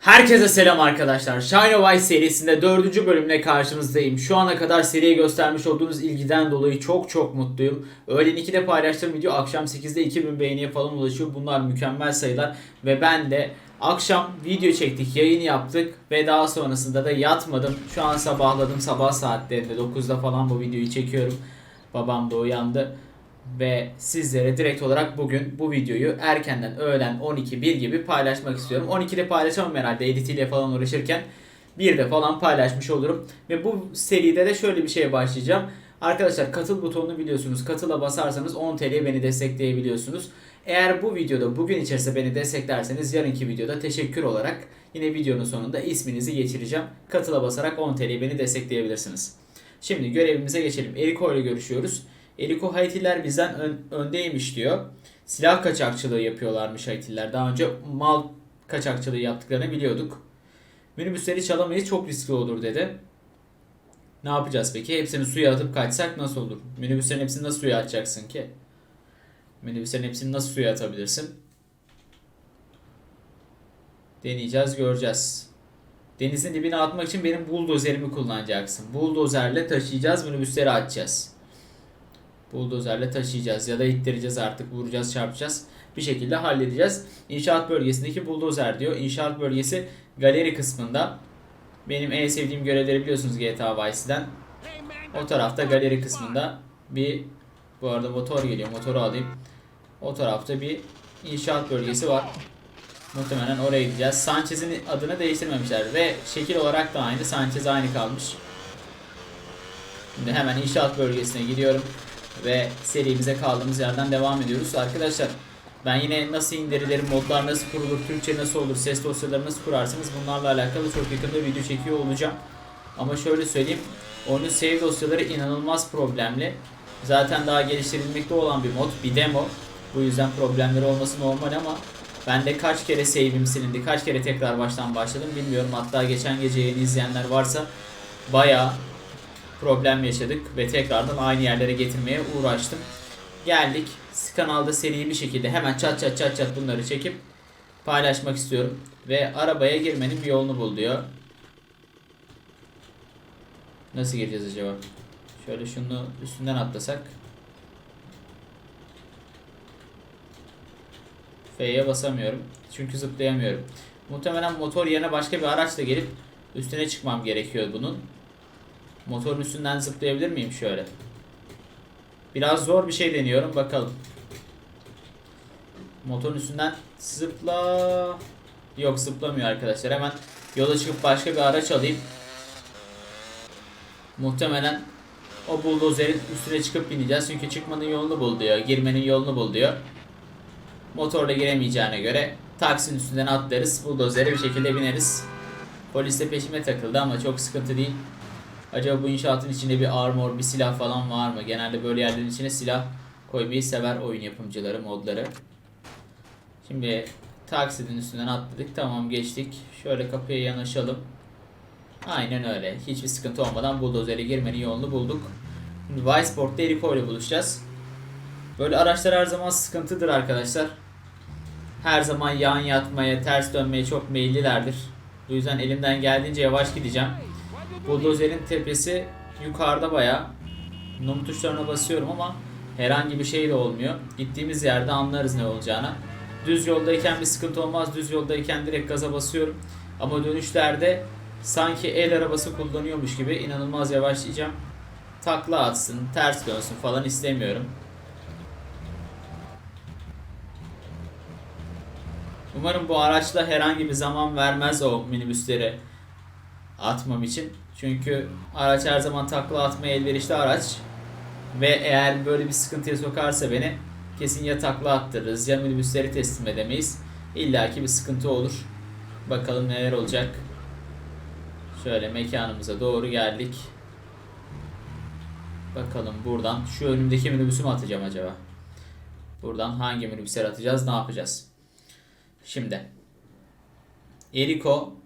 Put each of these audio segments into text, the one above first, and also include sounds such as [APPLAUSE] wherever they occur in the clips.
Herkese selam arkadaşlar. Shine Ice serisinde dördüncü bölümle karşınızdayım. Şu ana kadar seriye göstermiş olduğunuz ilgiden dolayı çok çok mutluyum. Öğlen 2'de paylaştığım video akşam 8'de 2000 beğeniye falan ulaşıyor. Bunlar mükemmel sayılar. Ve ben de akşam video çektik, yayın yaptık ve daha sonrasında da yatmadım. Şu an sabahladım. Sabah saatlerinde 9'da falan bu videoyu çekiyorum. Babam da uyandı. Ve sizlere direkt olarak bugün bu videoyu erkenden öğlen 12-1 gibi paylaşmak istiyorum. 12'de paylaşamam herhalde editiyle falan uğraşırken. Bir de falan paylaşmış olurum. Ve bu seride de şöyle bir şeye başlayacağım. Arkadaşlar katıl butonunu biliyorsunuz. Katıla basarsanız 10 TL beni destekleyebiliyorsunuz. Eğer bu videoda bugün içerisinde beni desteklerseniz yarınki videoda teşekkür olarak yine videonun sonunda isminizi geçireceğim. Katıla basarak 10 TL beni destekleyebilirsiniz. Şimdi görevimize geçelim. Eriko ile görüşüyoruz. Eriko Haitiler bizden ön- öndeymiş diyor. Silah kaçakçılığı yapıyorlarmış Haitiler. Daha önce mal kaçakçılığı yaptıklarını biliyorduk. Minibüsleri çalamayız çok riskli olur dedi. Ne yapacağız peki? Hepsini suya atıp kaçsak nasıl olur? Minibüslerin hepsini nasıl suya atacaksın ki? Minibüslerin hepsini nasıl suya atabilirsin? Deneyeceğiz, göreceğiz. Denizin dibine atmak için benim buldozerimi kullanacaksın. Buldozerle taşıyacağız, minibüsleri atacağız. Buldozerle taşıyacağız ya da ittireceğiz artık vuracağız çarpacağız. Bir şekilde halledeceğiz. İnşaat bölgesindeki buldozer diyor. İnşaat bölgesi galeri kısmında. Benim en sevdiğim görevleri biliyorsunuz GTA Vice'den. O tarafta galeri kısmında bir bu arada motor geliyor. Motoru alayım. O tarafta bir inşaat bölgesi var. Muhtemelen oraya gideceğiz. Sanchez'in adını değiştirmemişler ve şekil olarak da aynı. Sanchez aynı kalmış. Şimdi hemen inşaat bölgesine gidiyorum ve serimize kaldığımız yerden devam ediyoruz. Arkadaşlar ben yine nasıl indirilir, modlar nasıl kurulur, Türkçe nasıl olur, ses dosyaları nasıl kurarsınız bunlarla alakalı çok yakında video çekiyor olacağım. Ama şöyle söyleyeyim, oyunun save dosyaları inanılmaz problemli. Zaten daha geliştirilmekte olan bir mod, bir demo. Bu yüzden problemleri olması normal ama ben de kaç kere save'im silindi, kaç kere tekrar baştan başladım bilmiyorum. Hatta geçen gece yeni izleyenler varsa bayağı problem yaşadık ve tekrardan aynı yerlere getirmeye uğraştım. Geldik. Kanalda seriyi bir şekilde hemen çat çat çat çat bunları çekip paylaşmak istiyorum. Ve arabaya girmenin bir yolunu bul diyor. Nasıl gireceğiz acaba? Şöyle şunu üstünden atlasak. F'ye basamıyorum. Çünkü zıplayamıyorum. Muhtemelen motor yerine başka bir araçla gelip üstüne çıkmam gerekiyor bunun. Motorun üstünden zıplayabilir miyim şöyle? Biraz zor bir şey deniyorum bakalım. Motorun üstünden zıpla. Yok zıplamıyor arkadaşlar. Hemen yola çıkıp başka bir araç alayım. Muhtemelen o buldozerin üstüne çıkıp bineceğiz. Çünkü çıkmanın yolunu bul diyor. Girmenin yolunu bul diyor. Motorla giremeyeceğine göre taksinin üstünden atlarız. Buldozere bir şekilde bineriz. Polis de peşime takıldı ama çok sıkıntı değil. Acaba bu inşaatın içinde bir armor, bir silah falan var mı? Genelde böyle yerlerin içine silah koymayı sever oyun yapımcıları, modları. Şimdi taksinin üstünden atladık. Tamam geçtik. Şöyle kapıya yanaşalım. Aynen öyle. Hiçbir sıkıntı olmadan buldozere girmenin yolunu bulduk. Şimdi Viceport'ta Eriko ile buluşacağız. Böyle araçlar her zaman sıkıntıdır arkadaşlar. Her zaman yan yatmaya, ters dönmeye çok meyillilerdir. Bu yüzden elimden geldiğince yavaş gideceğim. Buldozerin tepesi yukarıda baya. Num tuşlarına basıyorum ama herhangi bir şey de olmuyor. Gittiğimiz yerde anlarız ne olacağını. Düz yoldayken bir sıkıntı olmaz. Düz yoldayken direkt gaza basıyorum. Ama dönüşlerde sanki el arabası kullanıyormuş gibi inanılmaz yavaşlayacağım. Takla atsın, ters dönsün falan istemiyorum. Umarım bu araçla herhangi bir zaman vermez o minibüsleri atmam için. Çünkü araç her zaman takla atmaya elverişli araç. Ve eğer böyle bir sıkıntıya sokarsa beni kesin ya takla attırırız ya minibüsleri teslim edemeyiz. İlla ki bir sıkıntı olur. Bakalım neler olacak. Şöyle mekanımıza doğru geldik. Bakalım buradan şu önümdeki minibüsü mü atacağım acaba? Buradan hangi minibüsleri atacağız ne yapacağız? Şimdi Eriko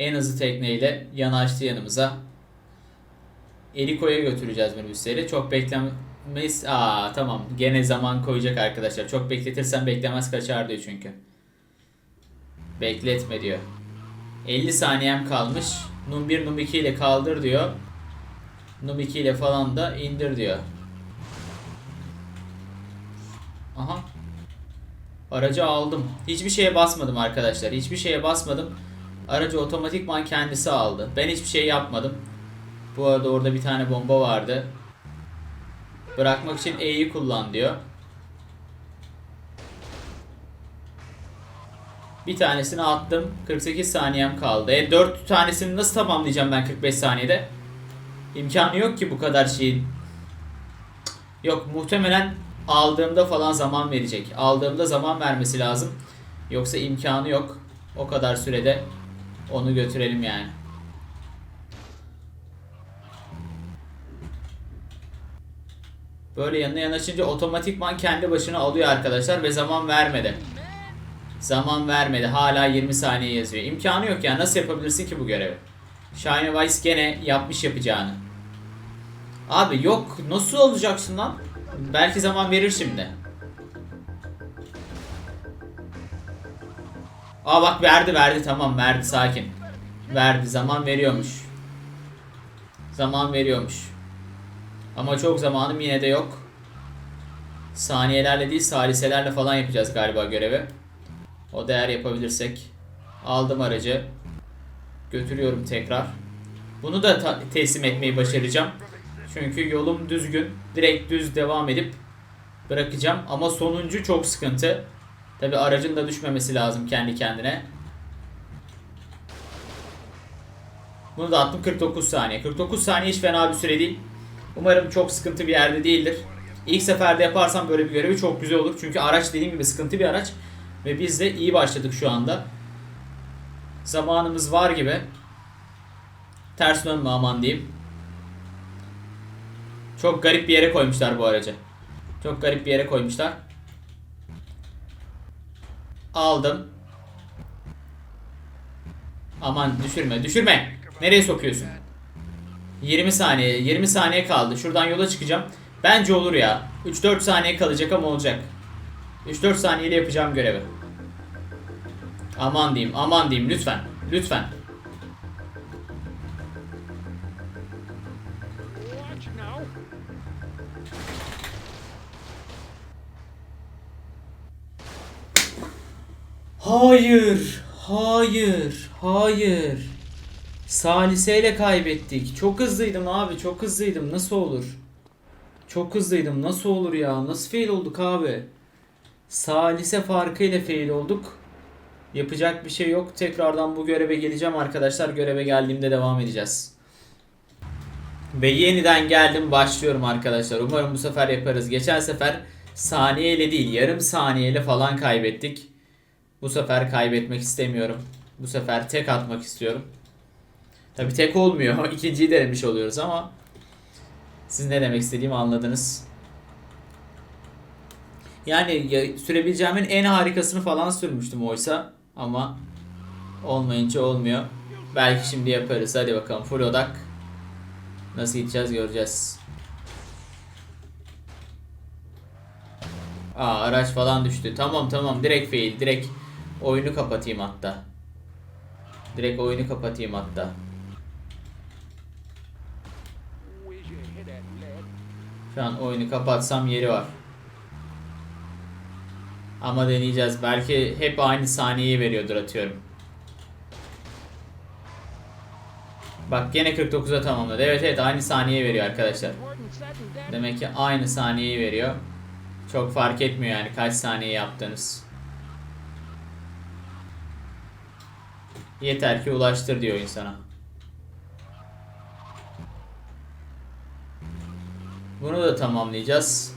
en hızlı tekneyle yanaştı yanımıza. Eriko'ya götüreceğiz minibüsleri. Çok beklemeyiz. Aa tamam. Gene zaman koyacak arkadaşlar. Çok bekletirsen beklemez kaçar diyor çünkü. Bekletme diyor. 50 saniyem kalmış. Num 1 Num 2 ile kaldır diyor. Num 2 ile falan da indir diyor. Aha. Aracı aldım. Hiçbir şeye basmadım arkadaşlar. Hiçbir şeye basmadım. Aracı otomatikman kendisi aldı. Ben hiçbir şey yapmadım. Bu arada orada bir tane bomba vardı. Bırakmak için E'yi kullan diyor. Bir tanesini attım. 48 saniyem kaldı. E 4 tanesini nasıl tamamlayacağım ben 45 saniyede? İmkanı yok ki bu kadar şeyin. Yok muhtemelen aldığımda falan zaman verecek. Aldığımda zaman vermesi lazım. Yoksa imkanı yok. O kadar sürede onu götürelim yani. Böyle yanına yanaşınca otomatikman kendi başına alıyor arkadaşlar ve zaman vermedi. Zaman vermedi. Hala 20 saniye yazıyor. İmkanı yok ya. Nasıl yapabilirsin ki bu görevi? Shine Vice gene yapmış yapacağını. Abi yok. Nasıl olacaksın lan? Belki zaman verir şimdi. Aa bak verdi verdi tamam verdi sakin. Verdi zaman veriyormuş. Zaman veriyormuş. Ama çok zamanım yine de yok. Saniyelerle değil saliselerle falan yapacağız galiba görevi. O değer yapabilirsek. Aldım aracı. Götürüyorum tekrar. Bunu da teslim etmeyi başaracağım. Çünkü yolum düzgün. Direkt düz devam edip bırakacağım. Ama sonuncu çok sıkıntı. Tabi aracın da düşmemesi lazım kendi kendine. Bunu da attım 49 saniye. 49 saniye hiç fena bir süre değil. Umarım çok sıkıntı bir yerde değildir. İlk seferde yaparsam böyle bir görevi çok güzel olur. Çünkü araç dediğim gibi sıkıntı bir araç. Ve biz de iyi başladık şu anda. Zamanımız var gibi. Ters dönme aman diyeyim. Çok garip bir yere koymuşlar bu aracı. Çok garip bir yere koymuşlar. Aldım. Aman düşürme düşürme. Nereye sokuyorsun? 20 saniye 20 saniye kaldı. Şuradan yola çıkacağım. Bence olur ya. 3-4 saniye kalacak ama olacak. 3-4 saniyede yapacağım görevi. Aman diyeyim, aman diyeyim lütfen. Lütfen. Hayır, hayır, hayır. Saliseyle kaybettik. Çok hızlıydım abi, çok hızlıydım. Nasıl olur? Çok hızlıydım. Nasıl olur ya? Nasıl fail olduk abi? Salise farkıyla fail olduk. Yapacak bir şey yok. Tekrardan bu göreve geleceğim arkadaşlar. Göreve geldiğimde devam edeceğiz. Ve yeniden geldim başlıyorum arkadaşlar. Umarım bu sefer yaparız. Geçen sefer saniyeyle değil yarım saniyeyle falan kaybettik. Bu sefer kaybetmek istemiyorum. Bu sefer tek atmak istiyorum. Tabi tek olmuyor. [LAUGHS] İkinciyi denemiş oluyoruz ama siz ne demek istediğimi anladınız. Yani ya- sürebileceğimin en harikasını falan sürmüştüm oysa ama olmayınca olmuyor. Belki şimdi yaparız. Hadi bakalım full odak. Nasıl gideceğiz göreceğiz. Aa araç falan düştü. Tamam tamam direkt fail. Direkt oyunu kapatayım hatta. Direkt oyunu kapatayım hatta. Şu an oyunu kapatsam yeri var. Ama deneyeceğiz. Belki hep aynı saniyeyi veriyordur atıyorum. Bak gene 49'a tamamladı. Evet evet aynı saniye veriyor arkadaşlar. Demek ki aynı saniyeyi veriyor. Çok fark etmiyor yani kaç saniye yaptığınız. Yeter ki ulaştır diyor insana. Bunu da tamamlayacağız.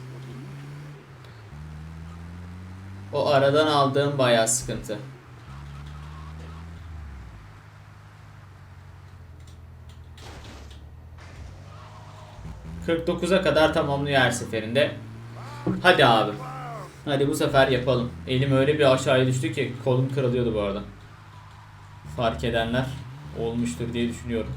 O aradan aldığım bayağı sıkıntı. ...49'a kadar tamamlıyor her seferinde. Hadi abi. Hadi bu sefer yapalım. Elim öyle bir aşağıya düştü ki kolum kırılıyordu bu arada. Fark edenler olmuştur diye düşünüyorum.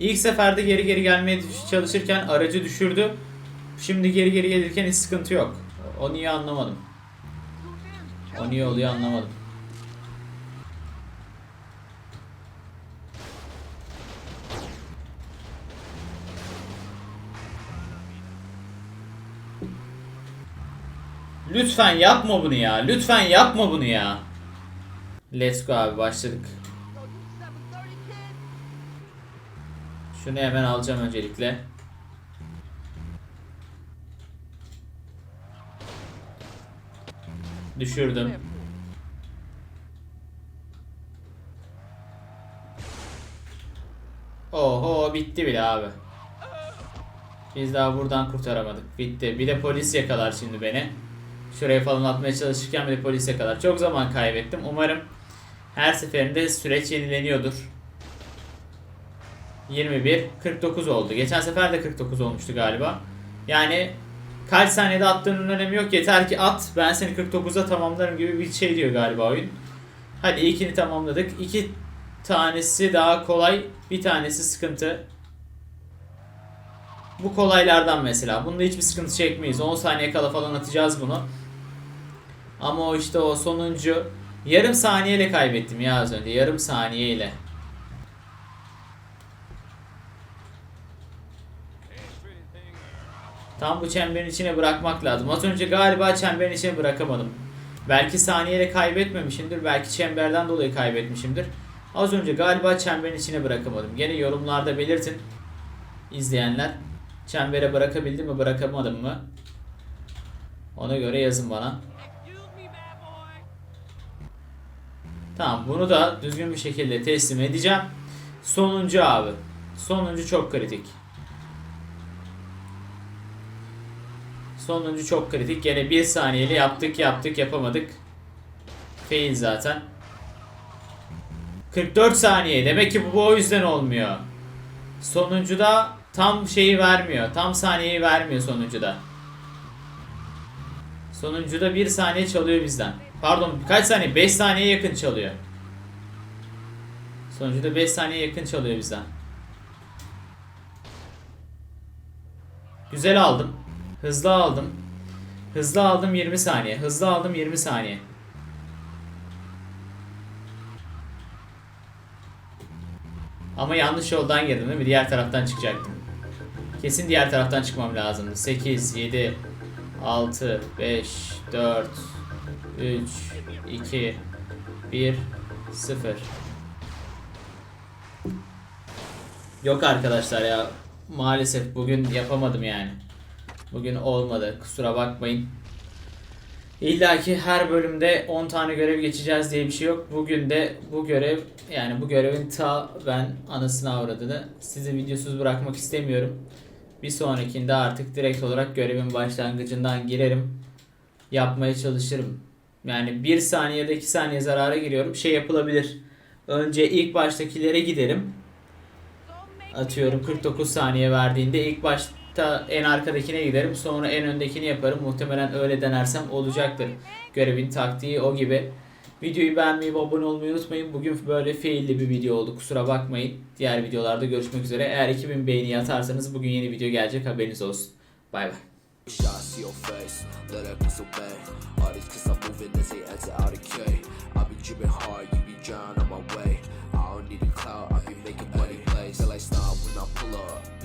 İlk seferde geri geri gelmeye çalışırken aracı düşürdü. Şimdi geri geri gelirken hiç sıkıntı yok. O niye anlamadım. O niye oluyor anlamadım. Lütfen yapma bunu ya. Lütfen yapma bunu ya. Let's go abi başladık. Şunu hemen alacağım öncelikle. Düşürdüm. Oho bitti bile abi. Biz daha buradan kurtaramadık. Bitti. Bir de polis yakalar şimdi beni. Şuraya falan atmaya çalışırken bir de polis yakalar. Çok zaman kaybettim. Umarım her seferinde süreç yenileniyordur. 21, 49 oldu. Geçen sefer de 49 olmuştu galiba. Yani kaç saniyede attığının önemi yok. Yeter ki at. Ben seni 49'a tamamlarım gibi bir şey diyor galiba oyun. Hadi ilkini tamamladık. İki tanesi daha kolay. Bir tanesi sıkıntı. Bu kolaylardan mesela. Bunda hiçbir sıkıntı çekmeyiz. 10 saniye kala falan atacağız bunu. Ama o işte o sonuncu yarım saniyeyle kaybettim ya az önce. Yarım saniyeyle. Tam bu çemberin içine bırakmak lazım. Az önce galiba çemberin içine bırakamadım. Belki saniyeyle kaybetmemişimdir. Belki çemberden dolayı kaybetmişimdir. Az önce galiba çemberin içine bırakamadım. Gene yorumlarda belirtin izleyenler. Çembere bırakabildim mi bırakamadım mı? Ona göre yazın bana. Tamam bunu da düzgün bir şekilde teslim edeceğim. Sonuncu abi. Sonuncu çok kritik. Sonuncu çok kritik. Gene bir saniyeli yaptık yaptık yapamadık. Fail zaten. 44 saniye. Demek ki bu, bu o yüzden olmuyor. Sonuncuda tam şeyi vermiyor. Tam saniyeyi vermiyor sonuncuda. Sonuncuda bir saniye çalıyor bizden. Pardon kaç saniye? 5 saniye yakın çalıyor. Sonuncuda 5 saniye yakın çalıyor bizden. Güzel aldım. Hızlı aldım. Hızlı aldım 20 saniye. Hızlı aldım 20 saniye. Ama yanlış yoldan girdim değil mi? Diğer taraftan çıkacaktım. Kesin diğer taraftan çıkmam lazımdı. 8, 7, 6, 5, 4, 3, 2, 1, 0. Yok arkadaşlar ya. Maalesef bugün yapamadım yani. Bugün olmadı. Kusura bakmayın. İlla ki her bölümde 10 tane görev geçeceğiz diye bir şey yok. Bugün de bu görev yani bu görevin ta ben anasını avradını sizi videosuz bırakmak istemiyorum. Bir sonrakinde artık direkt olarak görevin başlangıcından girerim. Yapmaya çalışırım. Yani 1 saniye ya da 2 saniye zarara giriyorum. Şey yapılabilir. Önce ilk baştakilere giderim. Atıyorum 49 saniye verdiğinde ilk başta en arkadakine giderim. Sonra en öndekini yaparım. Muhtemelen öyle denersem olacaktır. Görevin taktiği o gibi. Videoyu beğenmeyi ve abone olmayı unutmayın. Bugün böyle fiilli bir video oldu. Kusura bakmayın. Diğer videolarda görüşmek üzere. Eğer 2000 beğeni atarsanız bugün yeni video gelecek. Haberiniz olsun. Bay bay. Shots on my way I don't need a cloud, I be making money plays Till I stop when I pull up